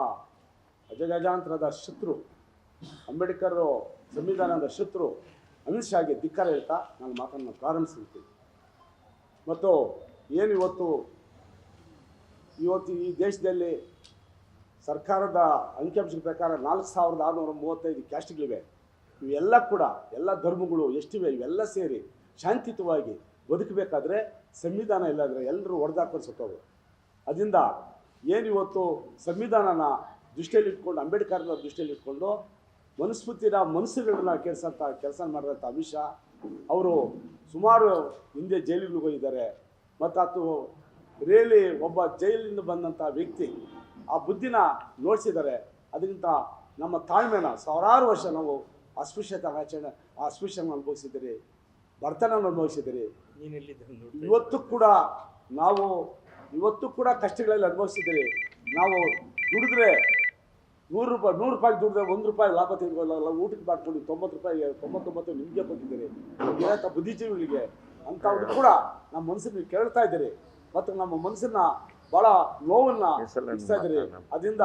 ಅಜಗಜಾಂತರದ ಶತ್ರು, ಅಂಬೇಡ್ಕರ್ ಸಂವಿಧಾನದ ಶತ್ರು, ಅಮಿತ್ ಶಾಗೆ ಧಿಕ್ಕಾರ ಹೇಳ್ತಾ ನಾನು ಮಾತನ್ನು ಪ್ರಾರಂಭಿಸಿರ್ತೀನಿ ಮತ್ತು ಏನು ಇವತ್ತು ಇವತ್ತು ಈ ದೇಶದಲ್ಲಿ ಸರ್ಕಾರದ ಅಂಕಿಅಂಶದ ಪ್ರಕಾರ ನಾಲ್ಕು ಸಾವಿರದ ಆರುನೂರ ಮೂವತ್ತೈದು ಕ್ಯಾಸ್ಟ್ಗಳಿವೆ. ಇವೆಲ್ಲ ಕೂಡ, ಎಲ್ಲ ಧರ್ಮಗಳು ಎಷ್ಟಿವೆ, ಇವೆಲ್ಲ ಸೇರಿ ಶಾಂತಿಯುತವಾಗಿ ಬದುಕಬೇಕಾದ್ರೆ ಸಂವಿಧಾನ ಇಲ್ಲಾಂದರೆ ಎಲ್ಲರೂ ಹೊಡೆದಾಕೊಂಡು ಸತ್ತೋಗ್ರು ಅದರಿಂದ ಏನು ಇವತ್ತು ಸಂವಿಧಾನನ ದೃಷ್ಟಿಯಲ್ಲಿ ಇಟ್ಕೊಂಡು ಅಂಬೇಡ್ಕರ್ನ ದೃಷ್ಟಿಯಲ್ಲಿ ಇಟ್ಕೊಂಡು ಮನುಸ್ಮೃತಿನ ಮನಸ್ಸುಗಳನ್ನ ಕೆಲಸಂತ ಕೆಲಸ ಮಾಡಿದಂಥ ಅಮಿತ್ ಶಾ ಅವರು ಸುಮಾರು ಹಿಂದೆ ಜೈಲಿಗೆ ಹೋಗಿದ್ದಾರೆ. ಮತ್ತು ಅದು ರಿಯಲಿ ಒಬ್ಬ ಜೈಲಿನಿಂದ ಬಂದಂಥ ವ್ಯಕ್ತಿ ಆ ಬುದ್ಧಿನ ನೋಡಿಸಿದ್ದಾರೆ. ಅದಕ್ಕಿಂತ ನಮ್ಮ ತಾಳ್ಮೆನ ಸಾವಿರಾರು ವರ್ಷ ನಾವು ಅಸ್ಪೃಶ್ಯತೆ ಆಚರಣೆ ಆ ಅಸ್ಪೃಶ್ಯನ ಅನುಭವಿಸಿದ್ದೀರಿ ಬರ್ತನ ಅನುಭವಿಸಿದ್ದೀರಿ. ಇವತ್ತು ಕೂಡ ನಾವು ಇವತ್ತು ಕೂಡ ಕಷ್ಟಗಳಲ್ಲಿ ಅನುಭವಿಸಿದ್ದೀರಿ. ನಾವು ದುಡಿದ್ರೆ ನೂರು ರೂಪಾಯಿ ನೂರು ರೂಪಾಯಿ ದುಡಿದ್ರೆ ಒಂದು ರೂಪಾಯಿ ಲಾಭ ತೆಗೆದುಕೊಳ್ಳಲ್ಲ ಊಟಕ್ಕೆ ಮಾಡ್ಕೊಂಡು ತೊಂಬತ್ತು ರೂಪಾಯಿ ತೊಂಬತ್ತೊಂಬತ್ತು ನಿಮಗೆ ಕೊಟ್ಟಿದ್ದೀರಿ. ಏನಂತ ಬುದ್ಧಿಜೀವಿಗಳಿಗೆ? ಅಂಥವ್ರು ಕೂಡ ನಮ್ಮ ಮನಸ್ಸನ್ನು ಕೇಳ್ತಾ ಇದ್ದೀರಿ. ಮತ್ತು ನಮ್ಮ ಮನಸ್ಸನ್ನ ಭಾಳ ನೋವನ್ನ ಇಡ್ತಾ ಇದ್ದೀರಿ. ಅದರಿಂದ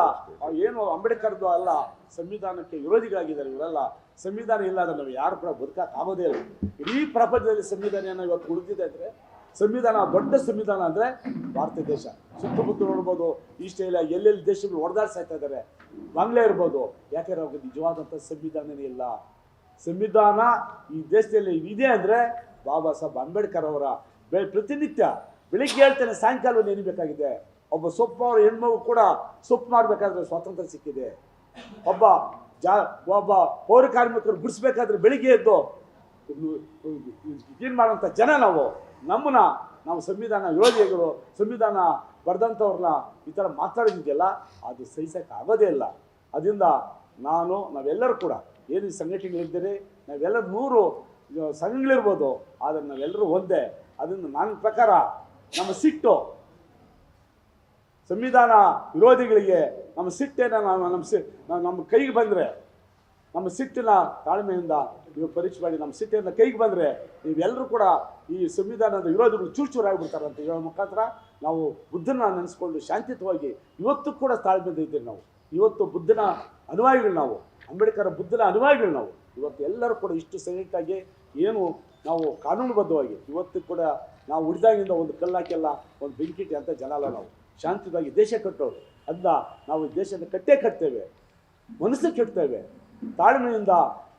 ಏನು ಅಂಬೇಡ್ಕರ್ದು ಅಲ್ಲ ಸಂವಿಧಾನಕ್ಕೆ ವಿರೋಧಿಗಳಾಗಿದ್ದಾರೆ ಇವರೆಲ್ಲ. ಸಂವಿಧಾನ ಇಲ್ಲ ಅಂದ್ರೆ ನಾವು ಯಾರು ಕೂಡ ಬದುಕಕ್ಕೆ ಆಗೋದೇ ಇಲ್ಲ. ಇಡೀ ಪ್ರಪಂಚದಲ್ಲಿ ಸಂವಿಧಾನ ಇವತ್ತು ಉಳಿದಿದೆ ಅಂದರೆ ಸಂವಿಧಾನ ದೊಡ್ಡ ಸಂವಿಧಾನ ಅಂದರೆ ಭಾರತ ದೇಶ ಸುತ್ತಮುತ್ತ ನೋಡ್ಬೋದು ಈಸ್ಟ್ ಏರಿಯಾ ಎಲ್ಲೆಲ್ಲಿ ದೇಶಗಳು ಹೊಡೆದಾಡ್ಸಾಯ್ತಾ ಇದ್ದಾರೆ ಬಾಂಗ್ಲಾ ಇರ್ಬೋದು ಯಾಕೆಂದ್ರೆ ಅವ್ರಿಗೆ ನಿಜವಾದಂಥ ಸಂವಿಧಾನನೇ ಇಲ್ಲ ಸಂವಿಧಾನ ಈ ದೇಶದಲ್ಲಿ ಇದೆ ಅಂದರೆ ಬಾಬಾ ಸಾಹೇಬ್ ಅಂಬೇಡ್ಕರ್ ಅವರ ಪ್ರತಿನಿತ್ಯ ಬೆಳಿಗ್ಗೆ ಹೇಳ್ತೇನೆ ಸಾಯಂಕಾಲ ನೆನಿಬೇಕಾಗಿದೆ ಒಬ್ಬ ಸೊಪ್ಪು ಅವರ ಹೆಣ್ಮಗು ಕೂಡ ಸೊಪ್ಪು ಮಾಡಬೇಕಾದ್ರೆ ಸ್ವಾತಂತ್ರ್ಯ ಸಿಕ್ಕಿದೆ ಒಬ್ಬ ಜಾ ಒಬ್ಬ ಪೌರ ಕಾರ್ಮಿಕರು ಬಿಡಿಸ್ಬೇಕಾದ್ರೆ ಬೆಳಿಗ್ಗೆ ಎದ್ದು ಏನು ಮಾಡೋಂಥ ಜನ ನಾವು ನಮ್ಮನ್ನ ನಾವು ಸಂವಿಧಾನ ವಿರೋಧಿಗಳು, ಸಂವಿಧಾನ ಬರೆದಂಥವ್ರನ್ನ ಈ ಥರ ಮಾತಾಡೋದಿದೆಯಲ್ಲ, ಅದು ಆಗೋದೇ ಇಲ್ಲ. ಅದರಿಂದ ನಾನು, ನಾವೆಲ್ಲರೂ ಕೂಡ, ಏನು ಸಂಘಟನೆಗಳಿದ್ದೀರಿ, ನಾವೆಲ್ಲರೂ ನೂರು ಸಂಘಗಳಿರ್ಬೋದು, ಆದರೆ ನಾವೆಲ್ಲರೂ ಒಂದೇ. ಅದರಿಂದ ನನ್ನ ಪ್ರಕಾರ, ನಮ್ಮ ಸಿಟ್ಟು, ಸಂವಿಧಾನ ವಿರೋಧಿಗಳಿಗೆ ನಮ್ಮ ಸಿಟ್ಟೇನ ನಮ್ಮ ಸಿ, ನಮ್ಮ ಕೈಗೆ ಬಂದರೆ ನಮ್ಮ ಸಿಟ್ಟಿನ ತಾಳ್ಮೆಯಿಂದ ನೀವು ಪರೀಕ್ಷೆ ಮಾಡಿ ನಮ್ಮ ಸಿಟ್ಟಿಯಿಂದ ಕೈಗೆ ಬಂದರೆ ನೀವೆಲ್ಲರೂ ಕೂಡ ಈ ಸಂವಿಧಾನದ ವಿರೋಧಿಗಳು ಆಗಿಬಿಡ್ತಾರೆ ಅಂತ ಹೇಳೋ ಮುಖಾಂತರ ನಾವು ಬುದ್ಧನ ನೆನೆಸ್ಕೊಂಡು ಶಾಂತಿಯುತವಾಗಿ ಇವತ್ತು ಕೂಡ ತಾಳ್ಮೆಯಿಂದ ಇದ್ದೀವಿ ನಾವು. ಇವತ್ತು ಬುದ್ಧನ ಅನುಯಾಯಿಗಳು ನಾವು. ಅಂಬೇಡ್ಕರ್ ಬುದ್ಧನ ಅನುಯಾಯಿಗಳು ನಾವು. ಇವತ್ತು ಎಲ್ಲರೂ ಕೂಡ ಇಷ್ಟು ಸೈಲೆಂಟಾಗಿ ಏನು ನಾವು ಕಾನೂನುಬದ್ಧವಾಗಿ ಇವತ್ತು ಕೂಡ ನಾವು ಉಳಿದಾಗಿಂದ ಒಂದು ಕಲ್ಲಾಕೆಲ್ಲ ಒಂದು ಬೆಂಕಿಟಿ ಅಂತ ಜನ ಅಲ್ಲ ನಾವು. ಶಾಂತಿಯುತವಾಗಿ ದೇಶ ಕಟ್ಟೋರು. ಅದನ್ನ ನಾವು ದೇಶನ ಕಟ್ಟೇ ಕಟ್ತೇವೆ. ಮನಸ್ಸು ಕೆಡ್ತೇವೆ. ತಾಳ್ಮೆಯಿಂದ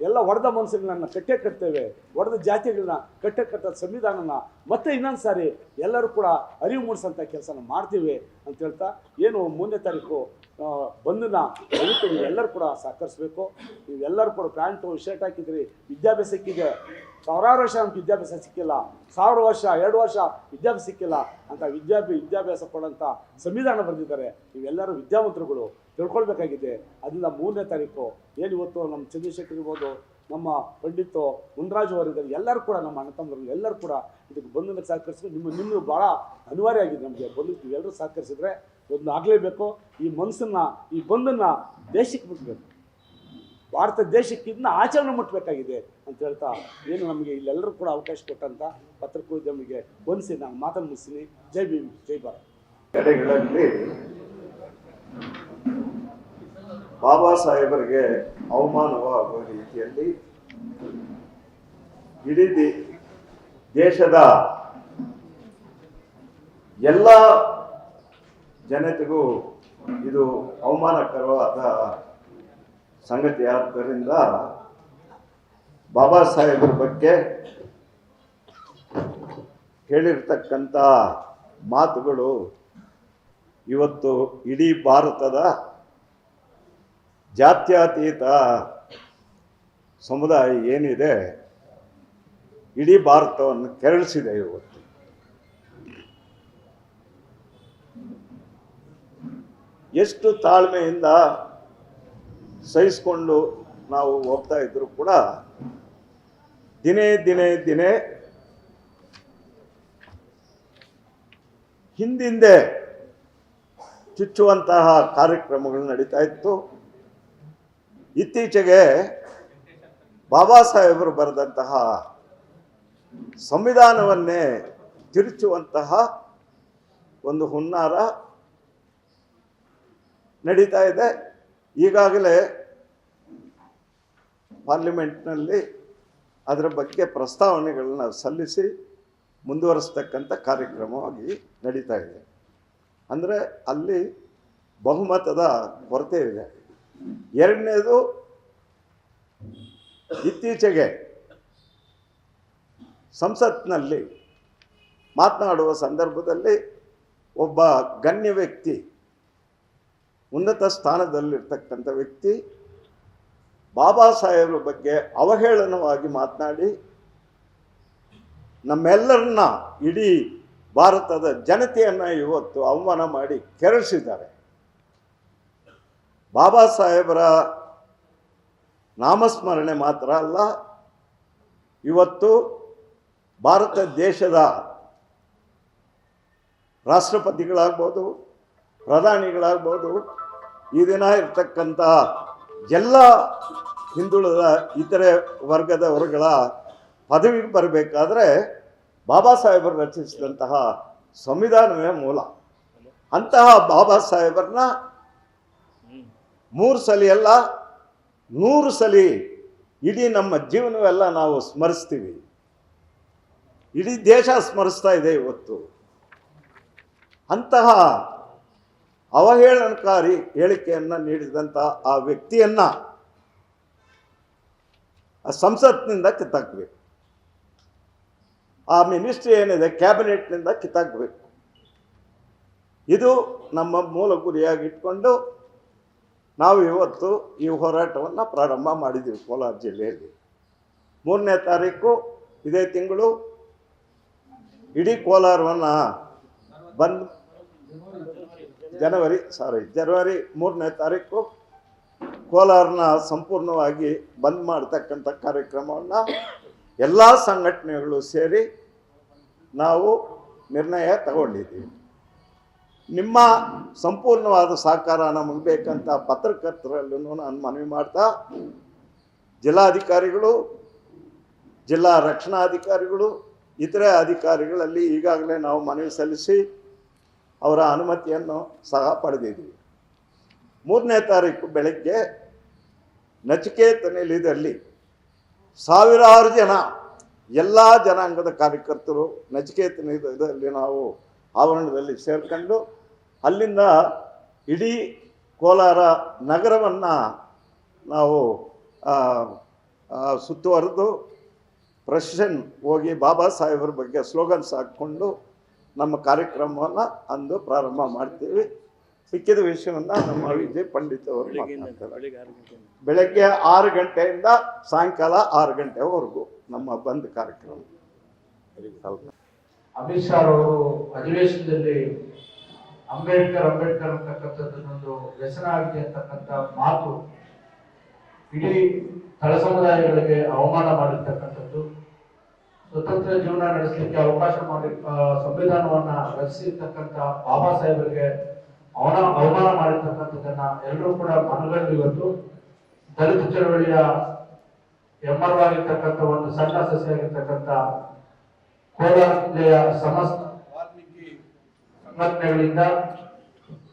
ಎಲ್ಲ ಒಡೆದ ಮನಸ್ಸುಗಳನ್ನ ಕಟ್ಟೆ ಕಟ್ತೇವೆ. ಒಡೆದ ಜಾತಿಗಳನ್ನ ಕಟ್ಟೆ ಕಟ್ಟ ಸಂವಿಧಾನನ ಮತ್ತೆ ಇನ್ನೊಂದು ಸಾರಿ ಎಲ್ಲರೂ ಕೂಡ ಅರಿವು ಮೂಡಿಸೋಂಥ ಕೆಲಸನ ಮಾಡ್ತೀವಿ ಅಂತ ಹೇಳ್ತಾ, ಏನು ಮೂರನೇ ತಾರೀಕು ಬಂದನ್ನ ದಯವಿಟ್ಟು ನೀವೆಲ್ಲರೂ ಕೂಡ ಸಹಕರಿಸಬೇಕು. ನೀವೆಲ್ಲರೂ ಕೂಡ ಪ್ಯಾಂಟು ಶರ್ಟ್ ಹಾಕಿದ್ರಿ ವಿದ್ಯಾಭ್ಯಾಸ ಸಿಕ್ಕಿದೆ ಸಾವಿರಾರು ವರ್ಷ ನಮ್ಗೆ ವಿದ್ಯಾಭ್ಯಾಸ ಸಿಕ್ಕಿಲ್ಲ. ಸಾವಿರ ವರ್ಷ, ಎರಡು ವರ್ಷ ವಿದ್ಯಾಭ್ಯಾಸ ಸಿಕ್ಕಿಲ್ಲ ಅಂತ ವಿದ್ಯಾಭ್ಯಾಸ ವಿದ್ಯಾಭ್ಯಾಸ ಕೊಡೋಂಥ ಸಂವಿಧಾನ ಬರೆದಿದ್ದಾರೆ. ನೀವೆಲ್ಲರೂ ವಿದ್ಯಾವಂತರುಗಳು, ತಿಳ್ಕೊಳ್ಬೇಕಾಗಿದೆ. ಅದರಿಂದ ಮೂರನೇ ತಾರೀಕು, ಏನು ಇವತ್ತು ನಮ್ಮ ಚಂದ್ರಶೇಖರ್ ಇರ್ಬೋದು, ನಮ್ಮ ಪಂಡಿತು ಮುನ್ರಾಜು ಅವರಿದ್ದಾರೆ ಎಲ್ಲರೂ ಕೂಡ ನಮ್ಮ ಅಣ್ಣ ತಮ್ಮರು ಎಲ್ಲರೂ ಕೂಡ ಇದಕ್ಕೆ ಬಂಧನಕ್ಕೆ ಸಹಕರಿಸಿದ್ರು ನಿಮ್ಮ ನಿಮ್ಮ ಭಾಳ ಅನಿವಾರ್ಯ ಆಗಿದೆ ನಮಗೆ. ಬಂದು ನೀವೆಲ್ಲರೂ ಸಹಕರಿಸಿದ್ರೆ ಒಂದು ಆಗಲೇಬೇಕು, ಈ ಮನಸ್ಸನ್ನ ಈ ಬಂಧನ್ನ ದೇಶಕ್ಕೆ ಮುಟ್ಟಬೇಕು ಭಾರತ ದೇಶಕ್ಕೆ ಇದನ್ನ ಆಚರಣೆ ಮುಟ್ಟಬೇಕಾಗಿದೆ ಅಂತ ಹೇಳ್ತಾ ಏನು ನಮಗೆ ಇಲ್ಲೆಲ್ಲರೂ ಕೂಡ ಅವಕಾಶ ಕೊಟ್ಟಂತ ಪತ್ರಿಕೋದ್ಯಮಿಗೆ ಹೊಂದಿಸಿ ನಾನು ಮಾತನ್ನು ಮುಗಿಸ್ತೀನಿ. ಜೈ ಭೀಮ್, ಜೈ ಭಾರತ್. ಕಡೆಗಳಲ್ಲಿ ಬಾಬಾ ಸಾಹೇಬರಿಗೆ ಅವಮಾನವಾಗುವ ರೀತಿಯಲ್ಲಿ ಇಡೀ ದೇಶದ ಎಲ್ಲ ಜನತೆಗೂ ಇದು ಅವಮಾನಕರವಾದ ಸಂಗತಿ ಆದ್ದರಿಂದ ಬಾಬಾ ಸಾಹೇಬರ ಬಗ್ಗೆ ಹೇಳಿರ್ತಕ್ಕಂಥ ಮಾತುಗಳು ಇವತ್ತು ಇಡೀ ಭಾರತದ ಜಾತ್ಯತೀತ ಸಮುದಾಯ ಏನಿದೆ, ಇಡೀ ಭಾರತವನ್ನು ಕೆರಳಿಸಿದೆ ಇವತ್ತು. ಎಷ್ಟು ತಾಳ್ಮೆಯಿಂದ ಸಹಿಸ್ಕೊಂಡು ನಾವು ಹೋಗ್ತಾ ಇದ್ರು ಕೂಡ ದಿನೇ ದಿನೇ ದಿನೇ ಹಿಂದಿಂದೆ ಚುಚ್ಚುವಂತಹ ಕಾರ್ಯಕ್ರಮಗಳು ನಡೀತಾ ಇತ್ತು. ಇತ್ತೀಚೆಗೆ ಬಾಬಾ ಸಾಹೇಬರು ಬರೆದಂತಹ ಸಂವಿಧಾನವನ್ನೇ ತಿರುಚುವಂತಹ ಒಂದು ಹುನ್ನಾರ ನಡೀತಾ ಇದೆ. ಈಗಾಗಲೇ ಪಾರ್ಲಿಮೆಂಟ್ನಲ್ಲಿ ಅದರ ಬಗ್ಗೆ ಪ್ರಸ್ತಾವನೆಗಳನ್ನ ಸಲ್ಲಿಸಿ ಮುಂದುವರಿಸ್ತಕ್ಕಂಥ ಕಾರ್ಯಕ್ರಮವಾಗಿ ನಡೀತಾ ಇದೆ. ಅಂದರೆ ಅಲ್ಲಿ ಬಹುಮತದ ಕೊರತೆ ಇದೆ. ಎರಡನೇದು ಇತ್ತೀಚೆಗೆ ಸಂಸತ್ನಲ್ಲಿ ಮಾತನಾಡುವ ಸಂದರ್ಭದಲ್ಲಿ ಒಬ್ಬ ಗಣ್ಯ ವ್ಯಕ್ತಿ ಉನ್ನತ ಸ್ಥಾನದಲ್ಲಿರ್ತಕ್ಕಂಥ ವ್ಯಕ್ತಿ ಬಾಬಾ ಸಾಹೇಬ್ರ ಬಗ್ಗೆ ಅವಹೇಳನವಾಗಿ ಮಾತನಾಡಿ, ನಮ್ಮೆಲ್ಲರನ್ನ ಇಡೀ ಭಾರತದ ಜನತೆಯನ್ನು ಇವತ್ತು ಅವಮಾನ ಮಾಡಿ ಕೆರಳಿಸಿದ್ದಾರೆ. ಬಾಬಾ ಸಾಹೇಬರ ನಾಮಸ್ಮರಣೆ ಮಾತ್ರ ಅಲ್ಲ, ಇವತ್ತು ಭಾರತ ದೇಶದ ರಾಷ್ಟ್ರಪತಿಗಳಾಗ್ಬೋದು, ಪ್ರಧಾನಿಗಳಾಗ್ಬೋದು ಈ ದಿನ ಇರ್ತಕ್ಕಂತಹ ಎಲ್ಲ ಹಿಂದುಳಿದ ಇತರೆ ವರ್ಗದವರುಗಳ ಪದವಿಗೆ ಬರಬೇಕಾದ್ರೆ ಬಾಬಾ ಸಾಹೇಬರು ರಚಿಸಿದಂತಹ ಸಂವಿಧಾನವೇ ಮೂಲ. ಅಂತಹ ಬಾಬಾ ಸಾಹೇಬರನ್ನ ಮೂರು ಸಲಿ ಅಲ್ಲ, ನೂರು ಸಲಿ ಇಡೀ ನಮ್ಮ ಜೀವನವೆಲ್ಲ ನಾವು ಸ್ಮರಿಸ್ತೀವಿ. ಇಡೀ ದೇಶ ಸ್ಮರಿಸ್ತಾ ಇದೆ ಇವತ್ತು. ಅಂತಹ ಅವಹೇಳನಕಾರಿ ಹೇಳಿಕೆಯನ್ನು ನೀಡಿದಂಥ ಆ ವ್ಯಕ್ತಿಯನ್ನು ಸಂಸತ್ನಿಂದ ಕಿತ್ತಾಕಬೇಕು. ಆ ಮಿನಿಸ್ಟ್ರಿ ಏನಿದೆ, ಕ್ಯಾಬಿನೆಟ್ನಿಂದ ಕಿತ್ತಾಕಬೇಕು. ಇದು ನಮ್ಮ ಮೂಲ ಗುರಿಯಾಗಿ ಇಟ್ಕೊಂಡು ನಾವು ಇವತ್ತು ಈ ಹೋರಾಟವನ್ನು ಪ್ರಾರಂಭ ಮಾಡಿದ್ದೀವಿ ಕೋಲಾರ ಜಿಲ್ಲೆಯಲ್ಲಿ. ಮೂರನೇ ತಾರೀಕು, ಇದೇ ತಿಂಗಳು ಇಡೀ ಕೋಲಾರವನ್ನು ಬಂದ್ ಜನವರಿ ಸಾರಿ ಜನವರಿ ಮೂರನೇ ತಾರೀಕು ಕೋಲಾರನ ಸಂಪೂರ್ಣವಾಗಿ ಬಂದ್ ಮಾಡ್ತಕ್ಕಂಥ ಕಾರ್ಯಕ್ರಮವನ್ನು ಎಲ್ಲ ಸಂಘಟನೆಗಳು ಸೇರಿ ನಾವು ನಿರ್ಣಯ ತಗೊಂಡಿದ್ದೀವಿ. ನಿಮ್ಮ ಸಂಪೂರ್ಣವಾದ ಸಹಕಾರ ನಮಗೆ ಬೇಕಂತ ಪತ್ರಕರ್ತರಲ್ಲೂ ನಾನು ಮನವಿ ಮಾಡ್ತಾ, ಜಿಲ್ಲಾಧಿಕಾರಿಗಳು, ಜಿಲ್ಲಾ ರಕ್ಷಣಾಧಿಕಾರಿಗಳು, ಇತರೆ ಅಧಿಕಾರಿಗಳಲ್ಲಿ ಈಗಾಗಲೇ ನಾವು ಮನವಿ ಸಲ್ಲಿಸಿ ಅವರ ಅನುಮತಿಯನ್ನು ಸಹ ಪಡೆದಿದ್ದೀವಿ ಮೂರನೇ ತಾರೀಕು ಬೆಳಗ್ಗೆ ನಚಿಕೇತ ಇದರಲ್ಲಿ ಸಾವಿರಾರು ಜನ, ಎಲ್ಲ ಜನಾಂಗದ ಕಾರ್ಯಕರ್ತರು ನಚಿಕೇತ ಇದರಲ್ಲಿ ನಾವು ಆವರಣದಲ್ಲಿ ಸೇರ್ಕೊಂಡು ಅಲ್ಲಿಂದ ಇಡೀ ಕೋಲಾರ ನಗರವನ್ನು ನಾವು ಸುತ್ತುವರೆದು ಪ್ರಶನ್ ಹೋಗಿ ಬಾಬಾ ಸಾಹೇಬ್ರ ಬಗ್ಗೆ ಸ್ಲೋಗನ್ಸ್ ಹಾಕ್ಕೊಂಡು ನಮ್ಮ ಕಾರ್ಯಕ್ರಮವನ್ನು ಅಂದು ಪ್ರಾರಂಭ ಮಾಡ್ತೀವಿ. ಸಿಕ್ಕಿದ ವಿಷಯವನ್ನು ನಮ್ಮ ವಿಜಯ್ ಪಂಡಿತ್ ಅವರು ಬೆಳಗ್ಗೆ ಆರು ಗಂಟೆಯಿಂದ. ಸಾಯಂಕಾಲ ಆರು ಗಂಟೆವರೆಗೂ ನಮ್ಮ ಬಂದ್ ಕಾರ್ಯಕ್ರಮ. ಅಮಿತ್ ಶಾ ಅವರು ಅಧಿವೇಶನದಲ್ಲಿ ಅಂಬೇಡ್ಕರ್ ಅಂಬೇಡ್ಕರ್ ಅಂತಕ್ಕಂಥದ್ದನ್ನೊಂದು ವ್ಯಸನ ಆಗಿದೆ ಅಂತಕ್ಕಂಥ ಮಾತು ಇಡೀ ತಳ ಸಮುದಾಯಗಳಿಗೆ ಅವಮಾನ ಮಾಡಿರ್ತಕ್ಕಂಥದ್ದು. ಸ್ವತಂತ್ರ ಜೀವನ ನಡೆಸಲಿಕ್ಕೆ ಅವಕಾಶ ಮಾಡಿ ಸಂವಿಧಾನವನ್ನ ರಚಿಸಿರ್ತಕ್ಕಂತ ಬಾಬಾ ಸಾಹೇಬರಿಗೆ ಅವನ ಅವಮಾನ ಮಾಡಿರ್ತಕ್ಕಂಥದ್ದನ್ನ ಎಲ್ಲರೂ ಕೂಡ ಮನಗಂಡು ಇವತ್ತು ದಲಿತ ಚಳವಳಿಯ ಎಮ್ಮರವಾಗಿರ್ತಕ್ಕಂಥ ಒಂದು ಸಣ್ಣ ಸಸ್ಯಾಗಿರ್ತಕ್ಕಂಥ ಕೋಲಾರ ಜಿಲ್ಲೆಯ ಸಮಸ್ತ ವಾಲ್ಮೀಕಿ ಸಂಘಟನೆಗಳಿಂದ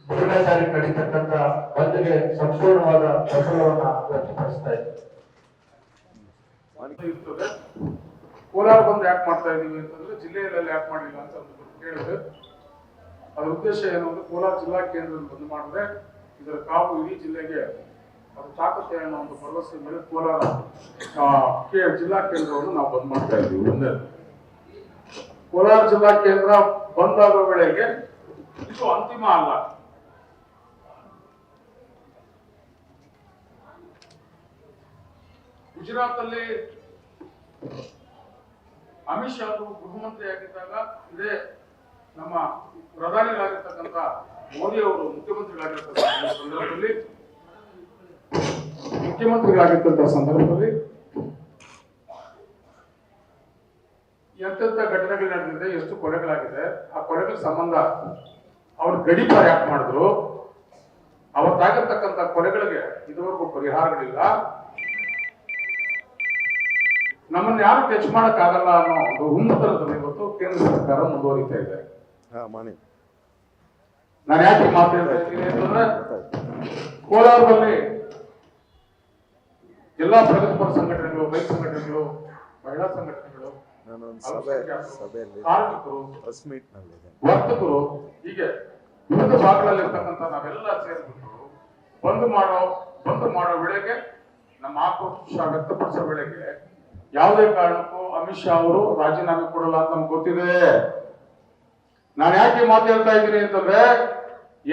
ಭ್ರಷ್ಟಾಚಾರಿ ನಡೀತಕ್ಕಂಥ ಬಂದ್ಗೆ ಸಂಪೂರ್ಣವಾದ ಬೆಂಬಲವನ್ನ ವ್ಯಕ್ತಪಡಿಸ್ತಾ ಇದೆ ಕೋಲಾರ ಬಂದು ಯಾಕೆ ಮಾಡ್ತಾ ಇದ್ದೀವಿ ಅಂತಂದ್ರೆ ಜಿಲ್ಲೆಯಲ್ಲಿ ಯಾಕೆ ಮಾಡಲಿಲ್ಲ ಅಂತ ಒಂದು ಕೇಳಿದ್ರೆ ಅದರ ಉದ್ದೇಶ ಏನು ಅಂದ್ರೆ ಕೋಲಾರ ಜಿಲ್ಲಾ ಕೇಂದ್ರವನ್ನು ಬಂದ್ ಮಾಡಿದ್ರೆ ಇದರ ಕಾವು ಇಡೀ ಜಿಲ್ಲೆಗೆ ಅದು ತಾಕತ್ತೆ ಅನ್ನೋ ಒಂದು ಭರವಸೆ ಮೇಲೆ ಕೋಲಾರ ಜಿಲ್ಲಾ ಕೇಂದ್ರವನ್ನು ನಾವು ಬಂದ್ ಮಾಡ್ತಾ ಇದ್ದೀವಿ ಒಂದೇ ಕೋಲಾರ ಜಿಲ್ಲಾ ಕೇಂದ್ರ ಬಂದಾಗ ವೇಳೆಗೆ ಇದು ಅಂತಿಮ ಅಲ್ಲ. ಗುಜರಾತ್ ಅಲ್ಲಿ ಅಮಿತ್ ಶಾ ಅವರು ಗೃಹಮಂತ್ರಿಯಾಗಿದ್ದಾಗ ಇದೇ ನಮ್ಮ ಪ್ರಧಾನಿಗಳಾಗಿರ್ತಕ್ಕಂಥ ಮೋದಿ ಅವರು ಮುಖ್ಯಮಂತ್ರಿಗಳಾಗಿರ್ತಕ್ಕಂಥ ಸಂದರ್ಭದಲ್ಲಿ ಮುಖ್ಯಮಂತ್ರಿಗಳಾಗಿರ್ತಕ್ಕಂಥ ಸಂದರ್ಭದಲ್ಲಿ ಎಂತೆಂಥ ಘಟನೆಗಳು ನಡೆದಿದೆ, ಎಷ್ಟು ಕೊಲೆಗಳಾಗಿದೆ, ಆ ಕೊಲೆಗಳ ಸಂಬಂಧ ಅವ್ರು ಗಡಿಪಾರ ಯಾಕೆ ಮಾಡಿದ್ರು? ಅವತ್ತಾಗಿರ್ತಕ್ಕಂಥ ಕೊಲೆಗಳಿಗೆ ಇದುವರೆಗೂ ಪರಿಹಾರಗಳಿಲ್ಲ. ನಮ್ಮನ್ನ ಯಾರು ಟಚ್ ಮಾಡಕ್ ಆಗಲ್ಲ ಅನ್ನೋ ಒಂದು ಹುಮ್ಮತರದಲ್ಲಿ ಇವತ್ತು ಕೇಂದ್ರ ಸರ್ಕಾರ ಮುಂದುವರಿತಾ ಇದೆ. ನಾನು ಯಾಕೆ ಮಾತಾಡ್ತಾ ಇದ್ದೀನಿ ಅಂತಂದ್ರೆ ಕೋಲಾರದಲ್ಲಿ ಎಲ್ಲಾ ಪ್ರಗತಿಪರ ಸಂಘಟನೆಗಳು ರೈತ ಸಂಘಟನೆಗಳು ಮಹಿಳಾ ಸಂಘಟನೆಗಳು ಕಾರ್ಮಿಕರು ವರ್ತಕರು ಹೀಗೆ ವಿವಿಧ ಭಾಗಗಳಲ್ಲಿರ್ತಕ್ಕಂಥ ನಾವೆಲ್ಲ ಸೇರಿಬಿಟ್ಟು ಬಂದು ಮಾಡೋ ಬಂದು ಮಾಡೋ ವೇಳೆಗೆ ನಮ್ಮ ಆಕ್ರೋಶ ವ್ಯಕ್ತಪಡಿಸೋ ವೇಳೆಗೆ ಯಾವುದೇ ಕಾರಣಕ್ಕೂ ಅಮಿತ್ ಶಾ ಅವರು ರಾಜೀನಾಮೆ ಕೊಡಲ್ಲ ಅಂತ ನಮ್ಗೆ ಗೊತ್ತಿದೆ. ನಾನು ಯಾಕೆ ಮಾತು ಹೇಳ್ತಾ ಇದ್ದೀನಿ ಅಂತಂದ್ರೆ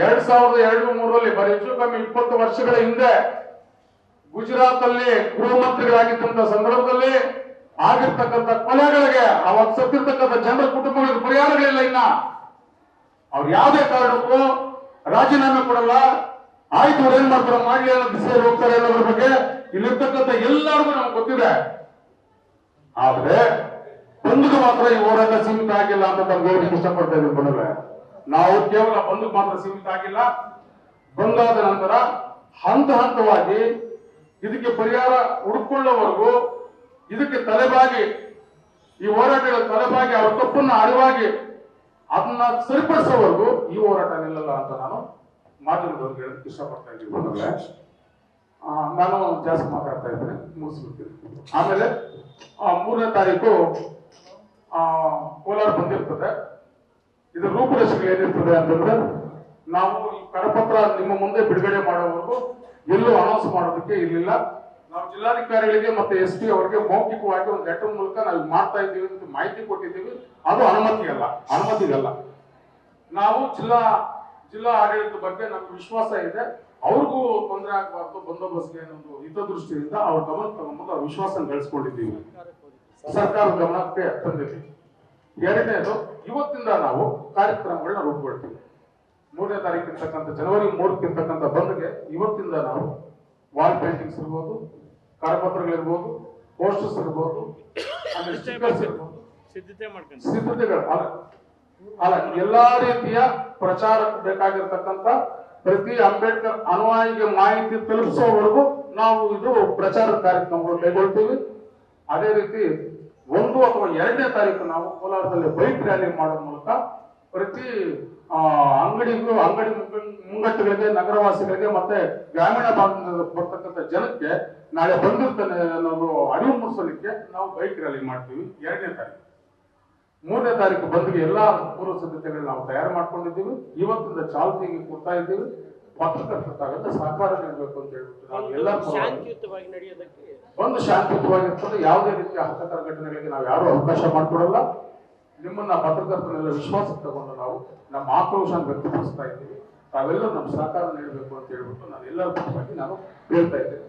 ಎರಡ್ ಸಾವಿರದ ಎರಡು ಮೂರರಲ್ಲಿ ಬರೀ ಹೆಚ್ಚು ಕಮ್ಮಿ ಇಪ್ಪತ್ತು ವರ್ಷಗಳ ಹಿಂದೆ ಗುಜರಾತ್ ಅಲ್ಲಿ ಗೃಹ ಮಂತ್ರಿಗಳಾಗಿದ್ದಂತ ಸಂದರ್ಭದಲ್ಲಿ ಆಗಿರ್ತಕ್ಕಂಥ ಕೊಲೆಗಳಿಗೆ ಅವಾಗ ಸತ್ತಿರ್ತಕ್ಕಂಥ ಜನರ ಕುಟುಂಬಗಳಿಗೆ ಪರಿಹಾರಗಳಿಲ್ಲ ಇನ್ನ. ಅವ್ರು ಯಾವುದೇ ಕಾರಣಕ್ಕೂ ರಾಜೀನಾಮೆ ಕೊಡಲ್ಲ. ಆಯ್ತು ಅವ್ರು ಏನ್ ಮಾಡ್ತಾರೆ? ಮಾಡ್ಲಿ ಅನ್ನೋ ದಿಸೆಯಲ್ಲಿ ಹೋಗ್ತಾರೆ ಅನ್ನೋದ್ರ ಬಗ್ಗೆ ಇಲ್ಲಿರ್ತಕ್ಕಂಥ ಎಲ್ಲರಿಗೂ ನಮ್ಗೆ ಗೊತ್ತಿದೆ. ಆದ್ರೆ ಬಂದ್ಗೆ ಮಾತ್ರ ಈ ಹೋರಾಟ ಸೀಮಿತ ಆಗಿಲ್ಲ ಅಂತ ತಮ್ಗೆ ಇಷ್ಟಪಡ್ತಾ ಬಂಧುಗಳೇ ನಾವು ಕೇವಲ ಬಂದು ಮಾತ್ರ ಸೀಮಿತ ಆಗಿಲ್ಲ. ಬಂದಾದ ನಂತರ ಹಂತ ಹಂತವಾಗಿ ಇದಕ್ಕೆ ಪರಿಹಾರ ಹುಡುಕೊಳ್ಳೋವರೆಗೂ ಇದಕ್ಕೆ ತಲೆಬಾಗಿ ಈ ಹೋರಾಟಗಳ ತಲೆಬಾಗಿ ಅವರ ತಪ್ಪನ್ನು ಅರಿವಾಗಿ ಅದನ್ನ ಸರಿಪಡಿಸೋವರೆಗೂ ಈ ಹೋರಾಟ ನಿಲ್ಲಲ್ಲ ಅಂತ ನಾನು ಹೇಳಕ್ಕೆ ಇಷ್ಟಪಡ್ತಾ ಆ, ನಾನು ಜಾಸ್ತಿ ಮಾತಾಡ್ತಾ ಇದ್ದೇನೆ ಮುಗಿಸ್ಬಿಡ್ತೀನಿ ಆಮೇಲೆ ಮೂರನೇ ತಾರೀಕು ಕೋಲಾರ ಬಂದಿರ್ತದೆ. ಇದು ರೂಪುರೇಷೆಗಳು ಏನಿರ್ತದೆ ಅಂತಂದ್ರೆ, ನಾವು ಈ ಕರಪತ್ರ ನಿಮ್ಮ ಮುಂದೆ ಬಿಡುಗಡೆ ಮಾಡೋವರೆಗೂ ಎಲ್ಲೂ ಅನೌನ್ಸ್ ಮಾಡೋದಕ್ಕೆ ಇರಲಿಲ್ಲ. ನಾವು ಜಿಲ್ಲಾಧಿಕಾರಿಗಳಿಗೆ ಮತ್ತೆ ಎಸ್ ಪಿ ಅವರಿಗೆ ಮೌಖಿಕವಾಗಿ ಒಂದು ಲೆಟರ್ ಮೂಲಕ ನಾವು ಮಾಡ್ತಾ ಇದ್ದೀವಿ ಅಂತ ಮಾಹಿತಿ ಕೊಟ್ಟಿದ್ದೀವಿ. ಅದು ಅನುಮತಿ ಅಲ್ಲ ಅನುಮತಿಗಲ್ಲ ಅನುಮತಿಗಲ್ಲ. ನಾವು ಜಿಲ್ಲಾ ಜಿಲ್ಲಾ ಆಡಳಿತದ ಬಗ್ಗೆ ನಮ್ಗೆ ವಿಶ್ವಾಸ ಇದೆ. ಅವ್ರಿಗೂ ತೊಂದರೆ ಆಗಬಾರ್ದು ಬಂದೋಬಸ್ತ್ಗೆ ಅನ್ನೋದು ಹಿತದೃಷ್ಟಿಯಿಂದ ಅವ್ರ ಗಮನ ತಗೊಂಡ್ಬಂದು ಅವ್ರ ವಿಶ್ವಾಸ ಗಳಿಸ್ಕೊಂಡಿದ್ದೀವಿ. ಸರ್ಕಾರದ ಗಮನಕ್ಕೆ ತಂದಿದ್ದೀವಿ. ಎರಡನೇದು ಇವತ್ತಿಂದ ನಾವು ಕಾರ್ಯಕ್ರಮಗಳನ್ನ ರೂಪುಗೊಳ್ತೀವಿ. ಮೂರನೇ ತಾರೀಕು ಇರ್ತಕ್ಕಂಥ ಜನವರಿ ಮೂರಕ್ಕೆ ಇರ್ತಕ್ಕಂಥ ಬಂದ್ಗೆ ಇವತ್ತಿಂದ ನಾವು ವಾಲ್ ಪೇಂಟಿಂಗ್ಸ್ ಇರ್ಬೋದು ಕರಪತ್ರಗಳಿರ್ಬೋದು ಪೋಸ್ಟರ್ಸ್ ಇರ್ಬೋದು ಸಿದ್ಧತೆಗಳು ಅಲ್ಲ ಅಲ್ಲ ಎಲ್ಲಾ ರೀತಿಯ ಪ್ರಚಾರಕ್ಕೆ ಬೇಕಾಗಿರ್ತಕ್ಕಂಥ ಪ್ರತಿ ಅಂಬೇಡ್ಕರ್ ಅನುಯಾಯಿಗೆ ಮಾಹಿತಿ ತಲುಪಿಸೋವರೆಗೂ ನಾವು ಇದು ಪ್ರಚಾರ ಕಾರ್ಯಕ್ರಮಗಳು ಕೈಗೊಳ್ತೀವಿ. ಅದೇ ರೀತಿ ಒಂದು ಅಥವಾ ಎರಡನೇ ತಾರೀಕು ನಾವು ಕೋಲಾರದಲ್ಲಿ ಬೈಕ್ ರ್ಯಾಲಿ ಮಾಡೋ ಮೂಲಕ ಪ್ರತಿ ಅಂಗಡಿಗೂ, ಅಂಗಡಿ ಮುಂಗ- ಮುಂಗಟ್ಟುಗಳಿಗೆ, ನಗರವಾಸಿಗಳಿಗೆ ಮತ್ತೆ ಗ್ರಾಮೀಣ ಭಾಗದಿಂದ ಬರ್ತಕ್ಕಂಥ ಜನಕ್ಕೆ ನಾಳೆ ಬಂದಿರ್ತಾನೆ ಅನ್ನೋದು ಅರಿವು ಮೂಡಿಸಲಿಕ್ಕೆ ನಾವು ಬೈಕ್ ರ್ಯಾಲಿ ಮಾಡ್ತೀವಿ ಎರಡನೇ ತಾರೀಕು. ಮೂರನೇ ತಾರೀಕು ಬಂದ್ಗೆ ಎಲ್ಲ ಪೂರ್ವ ಸಿದ್ಧತೆಗಳನ್ನ ನಾವು ತಯಾರು ಮಾಡ್ಕೊಂಡಿದ್ದೀವಿ. ಇವತ್ತಿಂದ ಚಾಲ್ತಿಗೆ ಕೊಡ್ತಾ ಇದ್ದೀವಿ. ಪತ್ರಕರ್ತರ ತಗೊಂಡು ಸಹಕಾರ ನೀಡಬೇಕು ಅಂತ ಹೇಳ್ಬಿಟ್ಟು ನಾವು ಎಲ್ಲ ಶಾಂತಿಯುತವಾಗಿ ನಡೆಯೋದಕ್ಕೆ ಒಂದು ಶಾಂತಿಯುತವಾಗಿರ್ತದೆ ಯಾವುದೇ ರೀತಿಯ ಅಹಿತಕರ ಘಟನೆಗಳಿಗೆ ನಾವು ಯಾರು ಅವಕಾಶ ಮಾಡಿಕೊಡಲ್ಲ. ನಿಮ್ಮನ್ನ ಪತ್ರಕರ್ತನೆಲ್ಲ ವಿಶ್ವಾಸಕ್ಕೆ ತಗೊಂಡು ನಾವು ನಮ್ಮ ಆಕ್ರೋಶ ವ್ಯಕ್ತಪಡಿಸ್ತಾ ಇದ್ದೀವಿ. ತಾವೆಲ್ಲರೂ ನಮ್ಮ ಸಹಕಾರ ನೀಡಬೇಕು ಅಂತ ಹೇಳ್ಬಿಟ್ಟು ನಾನು ಎಲ್ಲರ ಪರವಾಗಿ ನಾನು ಹೇಳ್ತಾ ಇದ್ದೇನೆ.